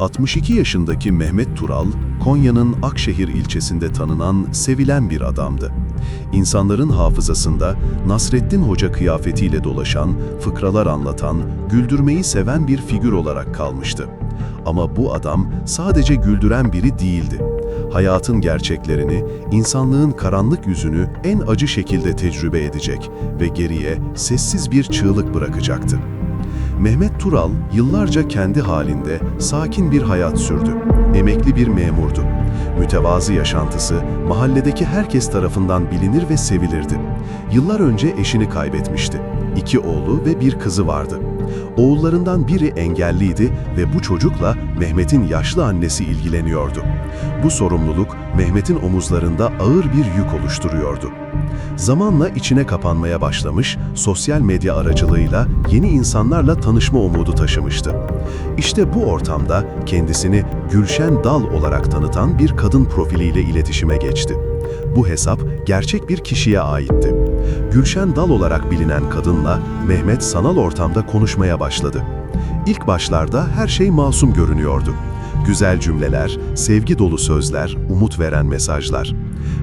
62 yaşındaki Mehmet Tural, Konya'nın Akşehir ilçesinde tanınan, sevilen bir adamdı. İnsanların hafızasında Nasreddin Hoca kıyafetiyle dolaşan, fıkralar anlatan, güldürmeyi seven bir figür olarak kalmıştı. Ama bu adam sadece güldüren biri değildi. Hayatın gerçeklerini, insanlığın karanlık yüzünü en acı şekilde tecrübe edecek ve geriye sessiz bir çığlık bırakacaktı. Mehmet Tural yıllarca kendi halinde sakin bir hayat sürdü. Emekli bir memurdu. Mütevazı yaşantısı mahalledeki herkes tarafından bilinir ve sevilirdi. Yıllar önce eşini kaybetmişti. İki oğlu ve bir kızı vardı. Oğullarından biri engelliydi ve bu çocukla Mehmet'in yaşlı annesi ilgileniyordu. Bu sorumluluk Mehmet'in omuzlarında ağır bir yük oluşturuyordu. Zamanla içine kapanmaya başlamış, sosyal medya aracılığıyla yeni insanlarla tanışma umudu taşımıştı. İşte bu ortamda kendisini Gülşen Dal olarak tanıtan bir kadın profiliyle iletişime geçti. Bu hesap gerçek bir kişiye aitti. Gülşen Dal olarak bilinen kadınla Mehmet sanal ortamda konuşmaya başladı. İlk başlarda her şey masum görünüyordu. Güzel cümleler, sevgi dolu sözler, umut veren mesajlar.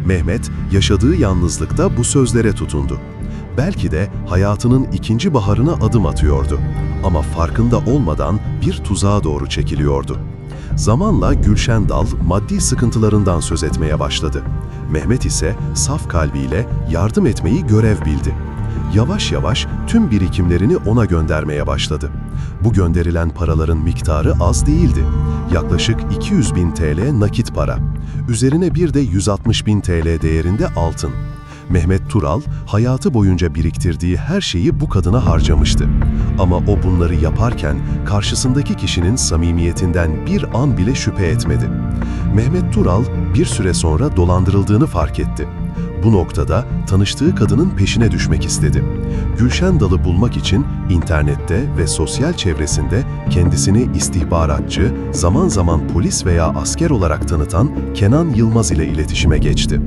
Mehmet yaşadığı yalnızlıkta bu sözlere tutundu. Belki de hayatının ikinci baharına adım atıyordu. Ama farkında olmadan bir tuzağa doğru çekiliyordu. Zamanla Gülşen Dal maddi sıkıntılarından söz etmeye başladı. Mehmet ise saf kalbiyle yardım etmeyi görev bildi. Yavaş yavaş tüm birikimlerini ona göndermeye başladı. Bu gönderilen paraların miktarı az değildi. Yaklaşık 200 bin TL nakit para. Üzerine bir de 160 bin TL değerinde altın. Mehmet Tural, hayatı boyunca biriktirdiği her şeyi bu kadına harcamıştı. Ama o bunları yaparken karşısındaki kişinin samimiyetinden bir an bile şüphe etmedi. Mehmet Tural bir süre sonra dolandırıldığını fark etti. Bu noktada tanıştığı kadının peşine düşmek istedi. Gülşen Dal'ı bulmak için internette ve sosyal çevresinde kendisini istihbaratçı, zaman zaman polis veya asker olarak tanıtan Kenan Yılmaz ile iletişime geçti.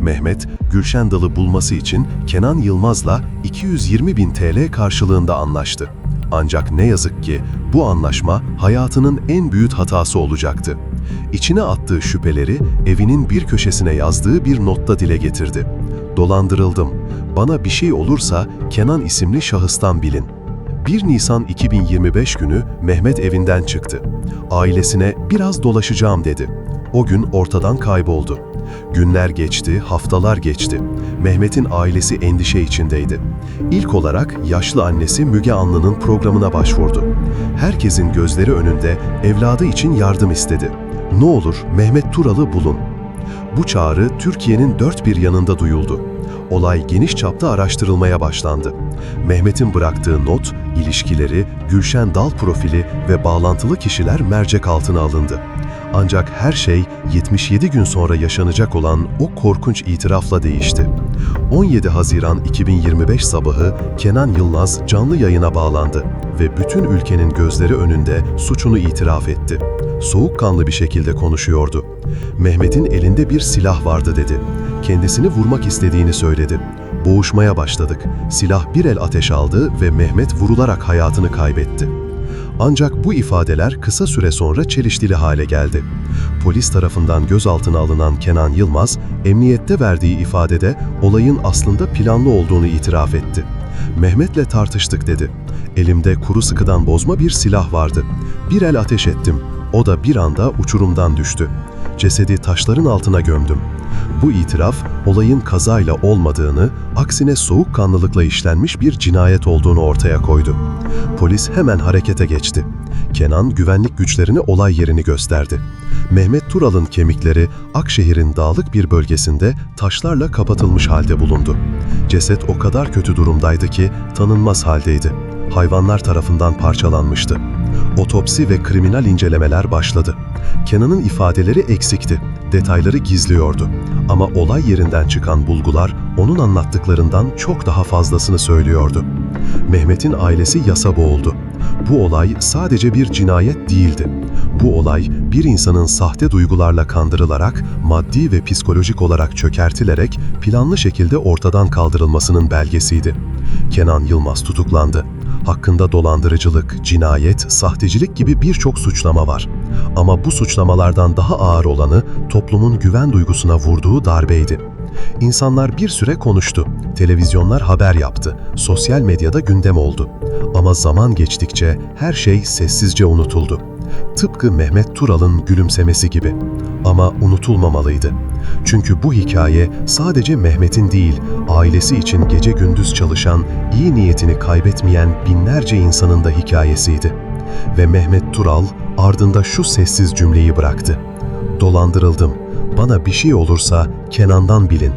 Mehmet, Gülşen Dal'ı bulması için Kenan Yılmaz'la 220 bin TL karşılığında anlaştı. Ancak ne yazık ki bu anlaşma hayatının en büyük hatası olacaktı. İçine attığı şüpheleri evinin bir köşesine yazdığı bir notta dile getirdi. Dolandırıldım. Bana bir şey olursa Kenan isimli şahıstan bilin. 1 Nisan 2025 günü Mehmet evinden çıktı. Ailesine biraz dolaşacağım dedi. O gün ortadan kayboldu. Günler geçti, haftalar geçti. Mehmet'in ailesi endişe içindeydi. İlk olarak yaşlı annesi Müge Anlı'nın programına başvurdu. Herkesin gözleri önünde evladı için yardım istedi. Ne olur Mehmet Tural'ı bulun. Bu çağrı Türkiye'nin dört bir yanında duyuldu. Olay geniş çapta araştırılmaya başlandı. Mehmet'in bıraktığı not, ilişkileri, Gülşen Dal profili ve bağlantılı kişiler mercek altına alındı. Ancak her şey 77 gün sonra yaşanacak olan o korkunç itirafla değişti. 17 Haziran 2025 sabahı Kenan Yılmaz canlı yayına bağlandı ve bütün ülkenin gözleri önünde suçunu itiraf etti. Soğukkanlı bir şekilde konuşuyordu. Mehmet'in elinde bir silah vardı dedi. Kendisini vurmak istediğini söyledi. Boğuşmaya başladık. Silah bir el ateş aldı ve Mehmet vurularak hayatını kaybetti. Ancak bu ifadeler kısa süre sonra çelişkili hale geldi. Polis tarafından gözaltına alınan Kenan Yılmaz, emniyette verdiği ifadede olayın aslında planlı olduğunu itiraf etti. Mehmet'le tartıştık dedi. Elimde kuru sıkıdan bozma bir silah vardı. Bir el ateş ettim. O da bir anda uçurumdan düştü. Cesedi taşların altına gömdüm. Bu itiraf olayın kazayla olmadığını, aksine soğukkanlılıkla işlenmiş bir cinayet olduğunu ortaya koydu. Polis hemen harekete geçti. Kenan güvenlik güçlerine olay yerini gösterdi. Mehmet Tural'ın kemikleri Akşehir'in dağlık bir bölgesinde taşlarla kapatılmış halde bulundu. Ceset o kadar kötü durumdaydı ki tanınmaz haldeydi. Hayvanlar tarafından parçalanmıştı. Otopsi ve kriminal incelemeler başladı. Kenan'ın ifadeleri eksikti, detayları gizliyordu. Ama olay yerinden çıkan bulgular onun anlattıklarından çok daha fazlasını söylüyordu. Mehmet'in ailesi yasa boğuldu. Bu olay sadece bir cinayet değildi. Bu olay bir insanın sahte duygularla kandırılarak, maddi ve psikolojik olarak çökertilerek planlı şekilde ortadan kaldırılmasının belgesiydi. Kenan Yılmaz tutuklandı. Hakkında dolandırıcılık, cinayet, sahtecilik gibi birçok suçlama var. Ama bu suçlamalardan daha ağır olanı toplumun güven duygusuna vurduğu darbeydi. İnsanlar bir süre konuştu, televizyonlar haber yaptı, sosyal medyada gündem oldu. Ama zaman geçtikçe her şey sessizce unutuldu. Tıpkı Mehmet Tural'ın gülümsemesi gibi. Ama unutulmamalıydı. Çünkü bu hikaye sadece Mehmet'in değil, ailesi için gece gündüz çalışan, iyi niyetini kaybetmeyen binlerce insanın da hikayesiydi. Ve Mehmet Tural ardında şu sessiz cümleyi bıraktı. Dolandırıldım. Bana bir şey olursa Kenan'dan bilin.